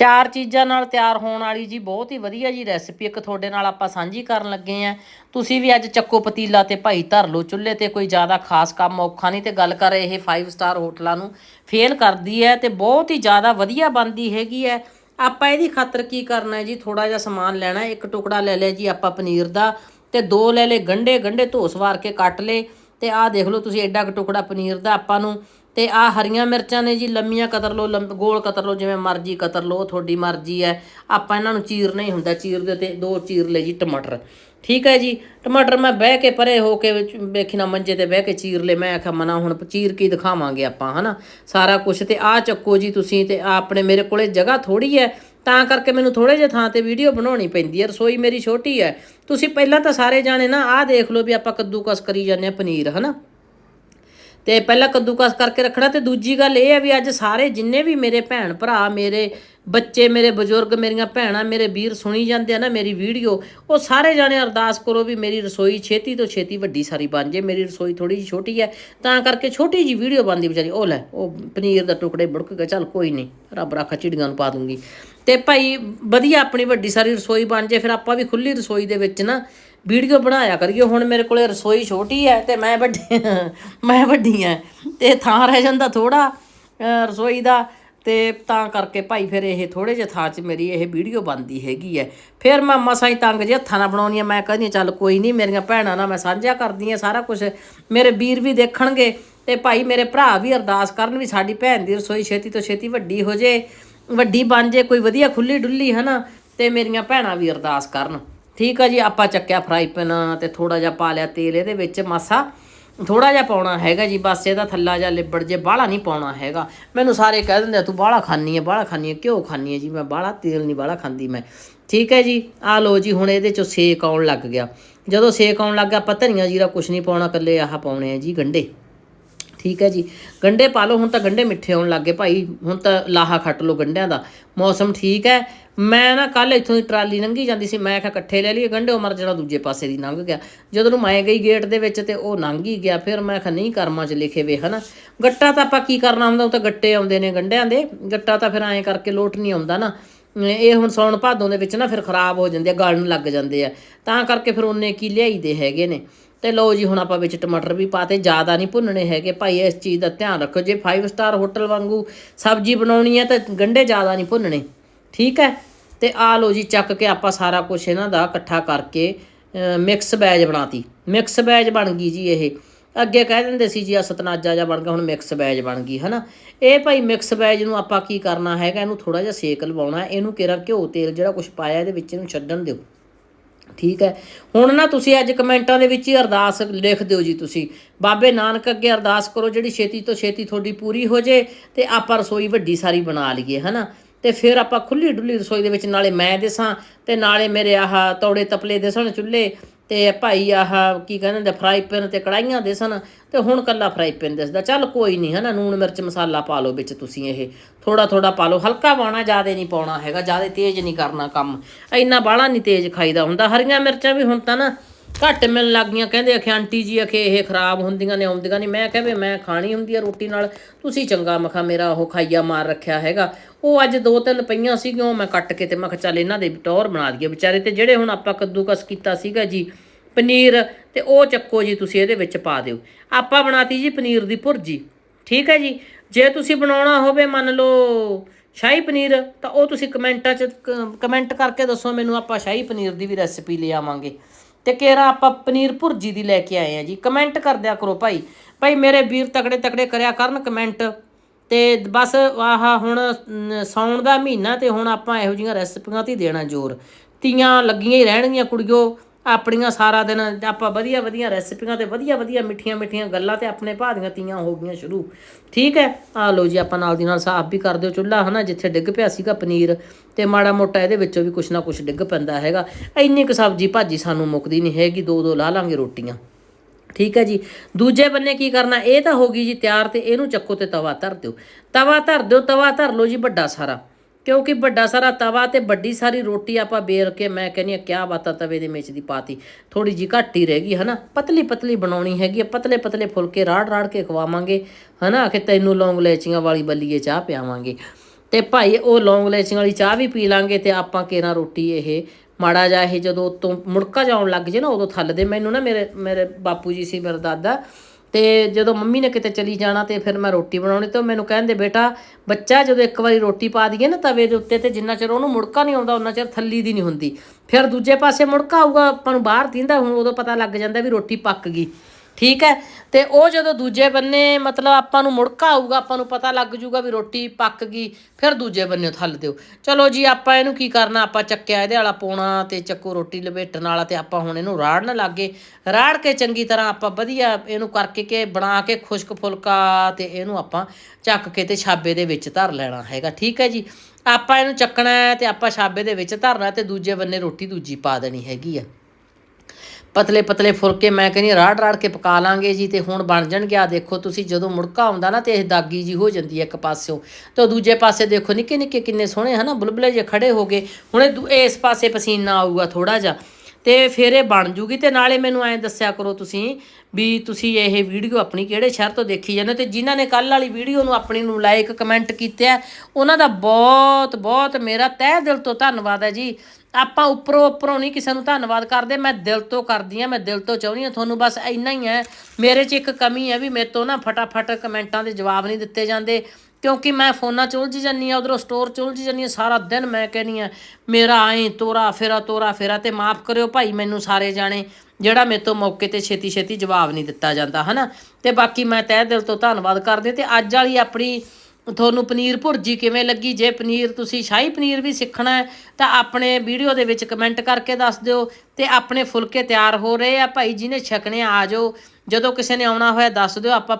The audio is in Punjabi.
ਚਾਰ ਚੀਜ਼ਾਂ ਨਾਲ ਤਿਆਰ ਹੋਣ ਵਾਲੀ ਜੀ ਬਹੁਤ ਹੀ ਵਧੀਆ ਜੀ ਰੈਸਪੀ ਇੱਕ ਤੁਹਾਡੇ ਨਾਲ ਆਪਾਂ ਸਾਂਝੀ ਕਰਨ ਲੱਗੇ ਆ ਤੁਸੀਂ ਵੀ ਅੱਜ ਚੱਕੋ ਪਤੀਲਾ ਤੇ ਭਾਈ ਧਰ ਲਓ ਚੁੱਲ੍ਹੇ ਤੇ, ਕੋਈ ਜ਼ਿਆਦਾ ਖਾਸ ਕੰਮ ਔਖਾ ਨਹੀਂ ਤੇ ਗੱਲ ਕਰ ਇਹ 5 ਸਟਾਰ ਹੋਟਲਾਂ ਨੂੰ ਫੇਲ ਕਰਦੀ ਹੈ ਤੇ ਬਹੁਤ ਹੀ ਜ਼ਿਆਦਾ ਵਧੀਆ ਬਣਦੀ ਹੈਗੀ ਹੈ। ਆਪਾਂ ਇਹਦੀ ਖਾਤਰ ਕੀ ਕਰਨਾ ਹੈ ਜੀ? ਥੋੜਾ ਜਿਹਾ ਸਮਾਨ ਲੈਣਾ ਇੱਕ ਟੁਕੜਾ ਲੈ ਲਿਆ ਜੀ ਆਪਾਂ ਪਨੀਰ ਦਾ ਤੇ ਦੋ ਲੈ ਲਏ ਗੰਡੇ ਗੰਡੇ ਧੋ ਸਵਾਰ ਕੇ ਕੱਟ ਲਏ ਤੇ ਆਹ ਦੇਖ ਲਓ ਤੁਸੀਂ ਐਡਾ ਕੁ ਟੁਕੜਾ ਪਨੀਰ ਦਾ ਆਪਾਂ ਨੂੰ ਤੇ ਆ ਹਰੀਆਂ ਮਿਰਚਾਂ ਨੇ ਜੀ, ਲੰਮੀਆਂ ਕਤਰ ਲਓ, ਲੰਬ- ਗੋਲ ਕਤਰ ਲਓ, ਜਿਵੇਂ ਮਰਜ਼ੀ ਕਤਰ ਲਓ, ਤੁਹਾਡੀ ਮਰਜ਼ੀ ਹੈ। ਆਪਾਂ ਇਹਨਾਂ ਨੂੰ ਚੀਰਨਾ ਹੀ ਹੁੰਦਾ, ਚੀਰ ਦੇ ਤੇ ਦੋ ਚੀਰ ਲਏ ਜੀ, ਟਮਾਟਰ। ਠੀਕ ਹੈ ਜੀ? ਟਮਾਟਰ ਮੈਂ ਬਹਿ ਕੇ ਪਰੇ ਹੋ ਕੇ ਵੇਖੀ ਨਾ, ਮੰਜੇ ਤੇ ਬਹਿ ਕੇ ਚੀਰ ਲਏ। ਮੈਂ ਆਖਿਆ, ਮਨਾ, ਹੁਣ ਚੀਰ ਕੀ ਦਿਖਾਵਾਂਗੇ ਆਪਾਂ, ਹਨਾ? ਸਾਰਾ ਕੁਝ ਤੇ ਆ ਚੱਕੋ ਜੀ ਤੁਸੀਂ, ਤੇ ਆਪਣੇ ਮੇਰੇ ਕੋਲੇ ਜਗ੍ਹਾ ਥੋੜੀ ਹੈ। ਤਾਂ ਕਰਕੇ ਮੈਨੂੰ ਥੋੜੇ ਜਿਹੇ ਥਾਂ ਤੇ ਵੀਡੀਓ ਬਣਾਉਣੀ ਪੈਂਦੀ ਹੈ। ਰਸੋਈ ਮੇਰੀ ਛੋਟੀ ਹੈ। ਤੁਸੀਂ ਪਹਿਲਾਂ ਤਾਂ ਸਾਰੇ ਜਾਣੇ ਨਾ ਆਹ ਦੇਖ ਲਓ ਵੀ ਆਪਾਂ ਕੱਦੂਕਸ ਕਰੀ ਜਾਂਦੇ ਆ ਪਨੀਰ, ਹਨਾ? ਤੇ ਪਹਿਲਾਂ ਕੱਦੂਕਸ ਕਰਕੇ ਰੱਖਣਾ ਤੇ ਦੂਜੀ ਗੱਲ ਇਹ ਹੈ ਵੀ ਅੱਜ ਸਾਰੇ ਜਿੰਨੇ ਵੀ ਮੇਰੇ ਭੈਣ ਭਰਾ, ਮੇਰੇ ਬੱਚੇ, ਮੇਰੇ ਬਜ਼ੁਰਗ, ਮੇਰੀਆਂ ਭੈਣਾਂ, ਮੇਰੇ ਵੀਰ ਸੁਣੀ ਜਾਂਦੇ ਆ ਨਾ ਮੇਰੀ ਵੀਡੀਓ, ਉਹ ਸਾਰੇ ਜਾਣੇ ਅਰਦਾਸ ਕਰੋ ਵੀ ਮੇਰੀ ਰਸੋਈ ਛੇਤੀ ਤੋਂ ਛੇਤੀ ਵੱਡੀ ਸਾਰੀ ਬਣ ਜੇ, ਮੇਰੀ ਰਸੋਈ ਥੋੜੀ ਜਿਹੀ ਛੋਟੀ ਹੈ, ਤਾਂ ਕਰਕੇ ਛੋਟੀ ਜੀ ਵੀਡੀਓ ਬਣਦੀ ਵਿਚਾਰੀ, ਉਹ ਲੈ, ਉਹ ਪਨੀਰ ਦਾ ਟੁਕੜੇ ਬੁੜਕ ਗਿਆ ਚੱਲ ਕੋਈ ਨਹੀਂ, ਰੱਬ ਰਾਖਾ ਚਿੜੀਆਂ ਨੂੰ ਪਾ ਦੂੰਗੀ। ਤੇ ਭਾਈ, ਵਧੀਆ ਆਪਣੀ ਵੱਡੀ ਸਾਰੀ ਰਸੋਈ ਬਣ ਜੇ, ਫਿਰ ਆਪਾਂ ਵੀ ਖੁੱਲੀ ਰਸੋਈ ਦੇ ਵਿੱਚ ਨਾ ਵੀਡੀਓ ਬਣਾਇਆ ਕਰੀਏ, ਹੁਣ ਮੇਰੇ ਕੋਲੇ ਰਸੋਈ ਛੋਟੀ ਹੈ ਤੇ ਮੈਂ ਵੱਡੀ ਮੈਂ ਵੱਡੀ ਹਾਂ ਤੇ ਥਾਂ ਰਹਿ ਜਾਂਦਾ ਥੋੜਾ ਰਸੋਈ ਦਾ ਤੇ ਤਾਂ ਕਰਕੇ ਭਾਈ ਫਿਰ ਇਹ ਥੋੜੇ ਜਿਹੇ ਥਾਂ 'ਚ ਮੇਰੀ ਇਹ ਵੀਡੀਓ ਬਣਦੀ ਹੈਗੀ ਹੈ। ਫਿਰ ਮੈਂ ਮਸਾਂ ਹੀ ਤੰਗ ਜੇ ਹੱਥਾਂ ਨਾਲ ਬਣਾਉਣੀ ਆ ਮੈਂ ਕਹਿੰਦੀ ਚੱਲ ਕੋਈ ਨਹੀਂ, ਮੇਰੀਆਂ ਭੈਣਾਂ ਨਾਲ ਮੈਂ ਸਾਂਝਾ ਕਰਦੀ ਆ ਸਾਰਾ ਕੁਝ ਮੇਰੇ ਵੀਰ ਵੀ ਦੇਖਣਗੇ ਤੇ ਭਾਈ ਮੇਰੇ ਭਰਾ ਵੀ ਅਰਦਾਸ ਕਰਨ ਵੀ ਸਾਡੀ ਭੈਣ ਦੀ ਰਸੋਈ ਛੇਤੀ ਤੋਂ ਛੇਤੀ ਵੱਡੀ ਹੋ ਜੇ, ਵੱਡੀ ਬਣ ਜੇ, ਕੋਈ ਵਧੀਆ ਖੁੱਲੀ ਡੁੱਲੀ ਹਨਾ ਤੇ ਮੇਰੀਆਂ ਭੈਣਾਂ ਵੀ ਅਰਦਾਸ ਕਰਨ। ਠੀਕ ਆ ਜੀ, ਆਪਾਂ ਚੱਕਿਆ ਫਰਾਈ ਪੈਨ ਤੇ ਥੋੜਾ ਜਿਹਾ ਪਾ ਲਿਆ ਤੇਲ, ਇਹਦੇ ਵਿੱਚ ਮਾਸਾ ਥੋੜਾ ਜਿਹਾ ਪਾਉਣਾ ਹੈਗਾ ਜੀ, ਬਸ ਇਹਦਾ ਥੱਲਾ ਜਿਹਾ ਲਿਬੜ ਜੇ ਬਾਹਲਾ ਨਹੀਂ ਪਾਉਣਾ ਹੈਗਾ। ਮੈਨੂੰ ਸਾਰੇ ਕਹਿ ਦਿੰਦੇ ਤੂੰ ਬਾਹਲਾ ਖਾਨੀ ਹੈ ਬਾਹਲਾ ਖਾਨੀ ਹੈ ਕਿਉਂ ਖਾਨੀ ਹੈ ਜੀ? ਮੈਂ ਬਾਹਲਾ ਤੇਲ ਨਹੀਂ ਬਾਹਲਾ ਖਾਂਦੀ ਮੈਂ। ਠੀਕ ਹੈ ਜੀ ਆ ਲੋ ਜੀ, ਹੁਣ ਇਹਦੇ ਚੋਂ ਸੇਕ ਆਉਣ ਲੱਗ ਗਿਆ। ਜਦੋਂ ਸੇਕ ਆਉਣ ਲੱਗ ਗਿਆ ਆਪਾਂ ਧਨੀਆ ਜੀਰਾ ਕੁਛ ਨਹੀਂ ਪਾਉਣਾ ਕੱਲੇ ਆਹ ਪਾਉਣੇ ਆ ਜੀ ਗੰਡੇ ਠੀਕ ਹੈ ਜੀ ਗੰਡੇ ਪਾ ਲਓ, ਹੁਣ ਤਾਂ ਗੰਡੇ ਮਿੱਠੇ ਆਉਣ ਲੱਗੇ ਭਾਈ, ਹੁਣ ਤਾਂ ਲਾਹਾ ਖੱਟ ਲਓ ਗੰਡਿਆਂ ਦਾ। ਮੌਸਮ ਠੀਕ ਹੈ ਮੈਂ ਨਾ ਕੱਲ ਇੱਥੋਂ ਦੀ ਟਰਾਲੀ ਲੰਘੀ ਜਾਂਦੀ ਸੀ, ਮੈਂ ਕਿਹਾ ਇਕੱਠੇ ਲੈ ਲਈਏ ਗੰਡੇ ਉਹ ਮਰ ਜਿਹੜਾ ਦੂਜੇ ਪਾਸੇ ਦੀ ਲੰਘ ਗਿਆ। ਜਦੋਂ ਨੂੰ ਮੈਂ ਗਈ ਗੇਟ ਦੇ ਵਿੱਚ ਤੇ ਉਹ ਲੰਘ ਹੀ ਗਿਆ, ਫਿਰ ਮੈਂ ਕਿਹਾ ਨਹੀਂ ਕਰਮਾਂ 'ਚ ਲਿਖੇ ਵੇ, ਹਨਾ। ਗੱਟਾ ਤਾਂ ਆਪਾਂ ਕੀ ਕਰਨਾ ਹੁੰਦਾ, ਉਹ ਤਾਂ ਗੱਟੇ ਆਉਂਦੇ ਨੇ ਗੰਢਿਆਂ ਦੇ, ਗੱਟਾ ਤਾਂ ਫਿਰ ਐਂ ਕਰਕੇ ਲੋਟ ਨਹੀਂ ਆਉਂਦਾ ਨਾ। ਇਹ ਹੁਣ ਸੌਣ ਭਾਦੋਂ ਦੇ ਵਿੱਚ ਨਾ ਫਿਰ ਖਰਾਬ ਹੋ ਜਾਂਦੇ ਆ ਗਲਣ ਲੱਗ ਜਾਂਦੇ ਆ। ਤਾਂ ਕਰਕੇ ਫਿਰ ਉਹਨੇ ਕੀ ਲਿਆਈਦੇ ਹੈਗੇ ਨੇ। ਤੇ ਲਓ ਜੀ, ਹੁਣ ਆਪਾਂ ਵਿੱਚ ਟਮਾਟਰ ਵੀ ਪਾਤੇ, ਜ਼ਿਆਦਾ ਨਹੀਂ ਭੁੰਨਣੇ ਹੈਗੇ। ਭਾਈ, ਇਸ ਚੀਜ਼ ਦਾ ਧਿਆਨ ਰੱਖੋ, ਜੇ 5 ਸਟਾਰ ਹੋਟਲ ਵਾਂਗੂ ਸਬਜ਼ੀ ਬਣਾਉਣੀ ਹੈ ਤਾਂ ਗੰਡੇ ਜ਼ਿਆਦਾ ਨਹੀਂ ਭੁੰਨਣੇ। ਠੀਕ ਹੈ? ਤੇ ਆ ਲਓ ਜੀ, ਚੱਕ ਕੇ ਆਪਾਂ ਸਾਰਾ ਕੁਝ ਇਹਨਾਂ ਦਾ ਇਕੱਠਾ ਕਰਕੇ ਮਿਕਸ ਬੈਜ ਬਣਾਤੀ। ਮਿਕਸ ਬੈਜ ਬਣ ਗਈ ਜੀ ਇਹ। ਅੱਗੇ ਕਹਿ ਦਿੰਦੇ ਸੀ ਜੀ ਆ ਸਤਨਾਜਾ ਜਾਂ ਬਣ ਗਿਆ, ਹੁਣ ਮਿਕਸ ਵੈਜ ਬਣ ਗਈ, ਹਨਾ? ਇਹ ਭਾਈ ਮਿਕਸ ਵੈਜ ਨੂੰ ਆਪਾਂ ਕੀ ਕਰਨਾ ਹੈਗਾ, ਇਹਨੂੰ ਥੋੜਾ ਜਿਹਾ ਸੇਕ ਲਵਾਉਣਾ, ਇਹਨੂੰ ਕਿਹੜਾ ਘਿਓ, ਤੇਲ ਜਿਹੜਾ ਕੁਝ ਪਾਇਆ ਇਹਦੇ ਵਿੱਚ ਇਹਨੂੰ ਛੱਡਣ ਦਿਓ। ਠੀਕ ਹੈ? ਹੁਣ ਨਾ ਤੁਸੀਂ ਅੱਜ ਕਮੈਂਟਾਂ ਦੇ ਵਿੱਚ ਹੀ ਅਰਦਾਸ ਲਿਖ ਦਿਓ ਜੀ ਤੁਸੀਂ। ਬਾਬੇ ਨਾਨਕ ਅੱਗੇ ਅਰਦਾਸ ਕਰੋ, ਜਿਹੜੀ ਛੇਤੀ ਤੋਂ ਛੇਤੀ ਤੁਹਾਡੀ ਪੂਰੀ ਹੋ ਜੇ ਤੇ ਆਪਾਂ ਰਸੋਈ ਵੱਡੀ ਸਾਰੀ ਬਣਾ ਲਈਏ, ਹਨਾ? ਤੇ ਫਿਰ ਆਪਾਂ ਖੁੱਲੀ ਡੁੱਲੀ ਰਸੋਈ ਦੇ ਵਿੱਚ ਨਾਲੇ ਮੈਂ ਦੇਸਾਂ ਤੇ ਨਾਲੇ ਮੇਰੇ ਆਹ ਤੌੜੇ ਤਪਲੇ ਦੇਸਣ ਚੁੱਲ੍ਹੇ ਤੇ ਭਾਈ ਆਹ ਕੀ ਕਹਿੰਦੇ ਨੇ ਫਰਾਈ ਪੈਨ ਤੇ ਕੜਾਈਆਂ ਦੇਸਣ ਤੇ ਹੁਣ ਕੱਲਾ ਫਰਾਈ ਪੈਨ ਦਿਸਦਾ। ਚੱਲ ਕੋਈ ਨਹੀਂ ਹਨਾ, ਨੂਣ ਮਿਰਚ ਮਸਾਲਾ ਪਾ ਲਓ ਵਿੱਚ ਤੁਸੀਂ ਇਹ। ਥੋੜਾ ਥੋੜਾ ਪਾ ਲਓ, ਹਲਕਾ ਪਾਉਣਾ ਜ਼ਿਆਦਾ ਨਹੀਂ ਪਾਉਣਾ ਹੈਗਾ, ਜ਼ਿਆਦਾ ਤੇਜ਼ ਨਹੀਂ ਕਰਨਾ ਕੰਮ। ਇੰਨਾ ਬਾਹਲਾ ਨਹੀਂ ਤੇਜ਼ ਖਾਈਦਾ ਹੁੰਦਾ। ਹਰੀਆਂ ਮਿਰਚਾਂ ਵੀ ਹੁਣ ਤਾਂ ਨਾ ਘੱਟ ਮਿਲਣ ਲੱਗ ਗਈਆਂ। ਕਹਿੰਦੇ ਅਖੇ ਆਂਟੀ ਜੀ ਅਖੇ ਇਹ ਖਰਾਬ ਹੁੰਦੀਆਂ ਨੇ, ਆਉਂਦੀਆਂ ਨਹੀਂ। ਮੈਂ ਕਹੇ ਮੈਂ ਖਾਣੀ ਹੁੰਦੀ ਆ ਰੋਟੀ ਨਾਲ। ਤੁਸੀਂ ਚੰਗਾ ਮਖਾ ਮੇਰਾ ਉਹ ਖਾਈਆ ਮਾਰ ਰੱਖਿਆ ਹੈਗਾ। ਉਹ ਅੱਜ ਦੋ ਤਿੰਨ ਪਈਆਂ ਸੀਗੀਆਂ, ਉਹ ਮੈਂ ਕੱਟ ਕੇ ਤੇ ਮੈਂ ਕਿਹਾ, ਚੱਲ ਇਹਨਾਂ ਦੇ ਟੌਰ ਬਣਾ ਦਈਏ ਵਿਚਾਰੇ ਤੇ ਜਿਹੜੇ ਹੁਣ ਆਪਾਂ ਕੱਦੂਕਸ ਕੀਤਾ ਸੀਗਾ ਜੀ, ਪਨੀਰ ਤੇ ਉਹ ਚੱਕੋ ਜੀ ਤੁਸੀਂ ਇਹਦੇ ਵਿੱਚ ਪਾ ਦਿਓ। ਆਪਾਂ ਬਣਾਤੀ ਜੀ ਪਨੀਰ ਦੀ ਭੁਰਜੀ, ਠੀਕ ਹੈ ਜੀ? ਜੇ ਤੁਸੀਂ ਬਣਾਉਣਾ ਹੋਵੇ, ਮੰਨ ਲਓ ਸ਼ਾਹੀ ਪਨੀਰ, ਤਾਂ ਉਹ ਤੁਸੀਂ ਕਮੈਂਟਾਂ 'ਚ ਕਮੈਂਟ ਕਰਕੇ ਦੱਸੋ ਮੈਨੂੰ, ਆਪਾਂ ਸ਼ਾਹੀ ਪਨੀਰ ਦੀ ਵੀ ਰੈਸਿਪੀ ਲੈ ਆਵਾਂਗੇ। ਤੇ ਕਿਹੜਾ ਆਪਾਂ ਪਨੀਰ ਭੁਰਜੀ ਦੀ ਲੈ ਕੇ ਆਏ ਆ ਜੀ। ਕਮੈਂਟ ਕਰ ਦਿਆ ਕਰੋ ਭਾਈ। ਭਾਈ ਮੇਰੇ ਵੀਰ ਤਕੜੇ ਤਕੜੇ ਕਰਿਆ ਕਰਨ ਕਮੈਂਟ ਤੇ ਬਸ ਆਹ ਹੁਣ ਅਮ, ਸਾਉਣ ਦਾ ਮਹੀਨਾ ਤੇ ਹੁਣ ਆਪਾਂ ਇਹੋ ਜਿਹੀਆਂ ਰੈਸਪੀਆਂ ਤੇ ਦੇਣਾ ਜ਼ੋਰ। ਤੀਆਂ ਲੱਗੀਆਂ ਹੀ ਰਹਿਣਗੀਆਂ ਕੁੜੀਓ। ਆਪਣੀਆਂ ਸਾਰਾ ਦਿਨ ਆਪਾਂ ਵਧੀਆ ਵਧੀਆ ਰੈਸਪੀਆਂ ਤੇ ਵਧੀਆ ਵਧੀਆ ਮਿੱਠੀਆਂ ਮਿੱਠੀਆਂ ਗੱਲਾਂ ਤੇ ਆਪਣੇ ਭਾਅ ਦੀਆਂ ਤੀਆਂ ਹੋ ਗਈਆਂ ਸ਼ੁਰੂ। ਠੀਕ ਹੈ? ਆ ਲਓ ਜੀ ਆਪਾਂ ਨਾਲ ਦੀ ਨਾਲ ਸਾਫ਼ ਵੀ ਕਰ ਦਿਓ ਚੁੱਲ੍ਹਾ, ਹਨਾ? ਜਿੱਥੇ ਡਿੱਗ ਪਿਆ ਸੀਗਾ ਪਨੀਰ ਤੇ ਮਾੜਾ ਮੋਟਾ ਇਹਦੇ ਵਿੱਚੋਂ ਵੀ ਕੁਛ ਨਾ ਕੁਛ ਡਿੱਗ ਪੈਂਦਾ ਹੈਗਾ। ਇੰਨੀ ਕੁ ਸਬਜ਼ੀ ਭਾਜੀ ਸਾਨੂੰ ਮੁੱਕਦੀ ਨਹੀਂ ਹੈਗੀ, ਦੋ ਦੋ ਲਾ ਲਾਂਗੇ ਰੋਟੀਆਂ। ਠੀਕ ਹੈ ਜੀ? ਦੂਜੇ ਬੰਨੇ ਕੀ ਕਰਨਾ, ਇਹ ਤਾਂ ਹੋ ਗਈ ਜੀ ਤਿਆਰ ਤੇ ਇਹਨੂੰ ਚੱਕੋ ਤੇ ਤਵਾ ਧਰ ਦਿਓ। ਤਵਾ ਧਰ ਦਿਓ, ਤਵਾ ਧਰ ਲਓ ਜੀ ਵੱਡਾ ਸਾਰਾ। ਕਿਉਂਕਿ ਵੱਡਾ ਸਾਰਾ ਤਵਾ ਤੇ ਵੱਡੀ ਸਾਰੀ ਰੋਟੀ ਆਪਾਂ ਬੇਰ ਕੇ ਮੈਂ ਕਹਿੰਨੀ ਆ ਕਿਆ ਬਾਤਾਂ ਤਵੇ ਦੇ ਵਿੱਚ ਦੀ ਪਾਤੀ। ਥੋੜੀ ਜੀ ਘੱਟ ਹੀ ਰਹਿ ਗਈ, ਹਨਾ? ਪਤਲੀ ਪਤਲੀ ਬਣਾਉਣੀ ਹੈਗੀ ਆ, ਪਤਲੇ ਪਤਲੇ ਫੁਲਕੇ ਰਾੜ ਰਾੜ ਕੇ ਖਵਾਵਾਂਗੇ, ਹਨਾ? ਕਿ ਤੈਨੂੰ ਲੌਂਗ ਲੈਚੀਆਂ ਵਾਲੀ ਬੱਲੀਏ ਚਾਹ ਪਿਆਵਾਂਗੇ। ਤੇ ਭਾਈ, ਉਹ ਲੌਂਗ ਲੈਚੀਆਂ ਵਾਲੀ ਚਾਹ ਵੀ ਪੀ ਲਾਂਗੇ ਤੇ ਆਪਾਂ ਕੇਰਾਂ ਰੋਟੀ ਇਹ ਮਾੜਾ ਜਿਹਾ ਇਹ ਜਦੋਂ ਉੱਤੋਂ ਮੁੜਕਾ ਜਾਉਣ ਲੱਗ ਜੇ ਨਾ, ਉਦੋਂ ਥੱਲਦੇ। ਮੈਨੂੰ ਨਾ ਮੇਰੇ ਮੇਰੇ ਬਾਪੂ ਜੀ ਸੀ, ਮੇਰਾ ਦਾਦਾ ਤੇ ਜਦੋਂ ਮੰਮੀ ਨੇ ਕਿਤੇ ਚਲੀ ਜਾਣਾ ਤੇ ਫਿਰ ਮੈਂ ਰੋਟੀ ਬਣਾਉਣੀ ਤੇ ਉਹ ਮੈਨੂੰ ਕਹਿੰਦੇ, ਬੇਟਾ, ਬੱਚਾ ਜਦੋਂ ਇੱਕ ਵਾਰੀ ਰੋਟੀ ਪਾ ਦਈਏ ਨਾ ਤਵੇ ਦੇ ਉੱਤੇ ਤੇ ਜਿੰਨਾ ਚਿਰ ਉਹਨੂੰ ਮੁੜਕਾ ਨਹੀਂ ਆਉਂਦਾ ਉਹਨਾਂ ਚਿਰ ਥੱਲੀ ਦੀ ਨਹੀਂ ਹੁੰਦੀ। ਫਿਰ ਦੂਜੇ ਪਾਸੇ ਮੁੜਕਾ ਆਊਗਾ, ਆਪਾਂ ਨੂੰ ਬਾਹਰ ਤੀਂਦਾ ਹੁਣ ਉਦੋਂ ਪਤਾ ਲੱਗ ਜਾਂਦਾ ਵੀ ਰੋਟੀ ਪੱਕ ਗਈ। ਠੀਕ ਹੈ? ਤੇ ਉਹ ਜਦੋਂ ਦੂਜੇ ਬੰਨੇ ਮਤਲਬ ਆਪਾਂ ਨੂੰ ਮੁੜਕਾ ਆਊਗਾ, ਆਪਾਂ ਨੂੰ ਪਤਾ ਲੱਗ ਜੂਗਾ ਵੀ ਰੋਟੀ ਪੱਕ ਗਈ, ਫਿਰ ਦੂਜੇ ਬੰਨੇ ਥੱਲ ਦਿਓ। ਚਲੋ ਜੀ, ਆਪਾਂ ਇਹਨੂੰ ਕੀ ਕਰਨਾ? ਆਪਾਂ ਚੱਕਿਆ ਇਹਦੇ ਵਾਲਾ ਪੋਣਾ ਤੇ ਚੱਕੋ ਰੋਟੀ ਲਪੇਟਣ ਵਾਲਾ ਤੇ ਆਪਾਂ ਹੁਣ ਇਹਨੂੰ ਰਾੜਨ ਲੱਗੇ। ਰਾੜ ਕੇ ਚੰਗੀ ਤਰ੍ਹਾਂ ਆਪਾਂ ਵਧੀਆ ਇਹਨੂੰ ਕਰਕੇ ਕਿ ਬਣਾ ਕੇ ਖੁਸ਼ਕ ਫੁਲਕਾ ਤੇ ਇਹਨੂੰ ਆਪਾਂ ਚੱਕ ਕੇ ਤੇ ਛਾਬੇ ਦੇ ਵਿੱਚ ਧਰ ਲੈਣਾ ਹੈਗਾ, ਠੀਕ ਹੈ ਜੀ? ਆਪਾਂ ਇਹਨੂੰ ਚੱਕਣਾ ਹੈ ਤੇ ਆਪਾਂ ਛਾਬੇ ਦੇ ਵਿੱਚ ਧਰਨਾ ਤੇ ਦੂਜੇ ਬੰਨੇ ਰੋਟੀ ਦੂਜੀ ਪਾ ਦੇਣੀ ਹੈਗੀ ਆ ਪਤਲੇ ਪਤਲੇ ਫੁਲਕੇ ਮੈਂ ਕਹਿੰਦੀ ਰਾੜ ਰਾੜ ਕੇ ਪਕਾ ਲਾਂਗੇ ਜੀ ਤੇ ਹੁਣ ਬਣ ਜਾਣਗੇ। ਆ ਦੇਖੋ ਤੁਸੀਂ ਜਦੋਂ ਮੁੜਕਾ ਆਉਂਦਾ ਨਾ ਤੇ ਇਹ ਦਾਗੀ ਜੀ ਹੋ ਜਾਂਦੀ ਹੈ ਇੱਕ ਪਾਸਿਓਂ। ਤੇ ਉਹ ਦੂਜੇ ਪਾਸੇ ਦੇਖੋ ਨਿੱਕੇ ਨਿੱਕੇ ਕਿੰਨੇ ਸੋਹਣੇ ਹਨਾ, ਬੁਲਬੁਲੇ ਜੇ ਖੜੇ ਹੋ ਗਏ। ਹੁਣ ਦੂ- ਇਸ ਪਾਸੇ ਪਸੀਨਾ ਆਊਗਾ ਥੋੜਾ ਜਿਹਾ। ਤੇ ਫਿਰ ਇਹ ਬਣ ਜੂਗੀ ਤੇ ਨਾਲੇ ਮੈਨੂੰ ਐਂ ਦੱਸਿਆ ਕਰੋ ਤੁਸੀਂ ਵੀ ਤੁਸੀਂ ਇਹ ਵੀਡੀਓ ਆਪਣੀ ਕਿਹੜੇ ਸ਼ਹਿਰ ਤੋਂ ਦੇਖੀ ਜਾਂਦੇ ਹੋ ਤੇ ਜਿਨ੍ਹਾਂ ਨੇ ਕੱਲ ਵਾਲੀ ਵੀਡੀਓ ਨੂੰ ਆਪਣੀ ਨੂੰ ਲਾਈਕ ਕਮੈਂਟ ਕੀਤਾ ਉਹਨਾਂ ਦਾ ਬਹੁਤ ਬਹੁਤ ਮੇਰਾ ਤਹਿ ਦਿਲ ਤੋਂ ਧੰਨਵਾਦ ਹੈ ਜੀ। ਆਪਾਂ ਉੱਪਰੋਂ ਉੱਪਰੋਂ ਨਹੀਂ ਕਿਸੇ ਨੂੰ ਧੰਨਵਾਦ ਕਰਦੇ, ਮੈਂ ਦਿਲ ਤੋਂ ਕਰਦੀ ਆ ਮੈਂ ਦਿਲ ਤੋਂ ਚਾਹੁੰਦੀ ਆ ਤੁਹਾਨੂੰ ਬਸ ਇੰਨਾ ਹੀ ਹੈ। ਮੇਰੇ 'ਚ ਇੱਕ ਕਮੀ ਹੈ ਵੀ ਮੇਰੇ ਤੋਂ ਨਾ ਫਟਾਫਟ ਕਮੈਂਟਾਂ ਦੇ ਜਵਾਬ ਨਹੀਂ ਦਿੱਤੇ ਜਾਂਦੇ। ਕਿਉਂਕਿ ਮੈਂ ਫੋਨਾਂ 'ਚ ਉਲਝ ਜਾਂਦੀ ਆ ਉਧਰੋਂ ਸਟੋਰ 'ਚ ਉਲਝ ਜਾਂਦੀ ਆ ਸਾਰਾ ਦਿਨ ਮੈਂ ਕਹਿੰਦੀ ਆ ਮੇਰਾ ਐਂ ਤੋਰਾ ਫੇਰਾ ਤੋਰਾ ਫੇਰਾ ਤੇ ਮਾਫ ਕਰਿਓ ਭਾਈ, ਮੈਨੂੰ ਸਾਰੇ ਜਾਣੇ ਜਿਹੜਾ ਮੇਰੇ ਤੋਂ ਮੌਕੇ ਤੇ ਛੇਤੀ ਛੇਤੀ ਜਵਾਬ ਨਹੀਂ ਦਿੱਤਾ ਜਾਂਦਾ, ਹਨਾ? ਤੇ ਬਾਕੀ ਮੈਂ ਤਹਿ ਦਿਲ ਤੋਂ ਧੰਨਵਾਦ ਕਰਦੀ ਤੇ ਅੱਜ ਵਾਲੀ ਆਪਣੀ ਤੁਹਾਨੂੰ ਪਨੀਰ ਭੁਰਜੀ ਕਿਵੇਂ ਲੱਗੀ? ਜੇ ਪਨੀਰ ਤੁਸੀਂ ਸ਼ਾਹੀ ਪਨੀਰ ਵੀ ਸਿੱਖਣਾ ਹੈ, ਤਾਂ ਆਪਣੇ ਵੀਡੀਓ ਦੇ ਵਿੱਚ ਕਮੈਂਟ ਕਰਕੇ ਦੱਸ ਦਿਓ ਤੇ ਆਪਣੇ ਫੁਲਕੇ ਤਿਆਰ ਹੋ ਰਹੇ ਆ, ਭਾਈ ਜੀ ਨੇ ਛਕਣੇ ਆ ਜਾਓ, ਜਦੋਂ ਕਿਸੇ ਨੇ ਆਉਣਾ ਹੋਇਆ ਦੱਸ ਦਿਓ, ਆਪਾਂ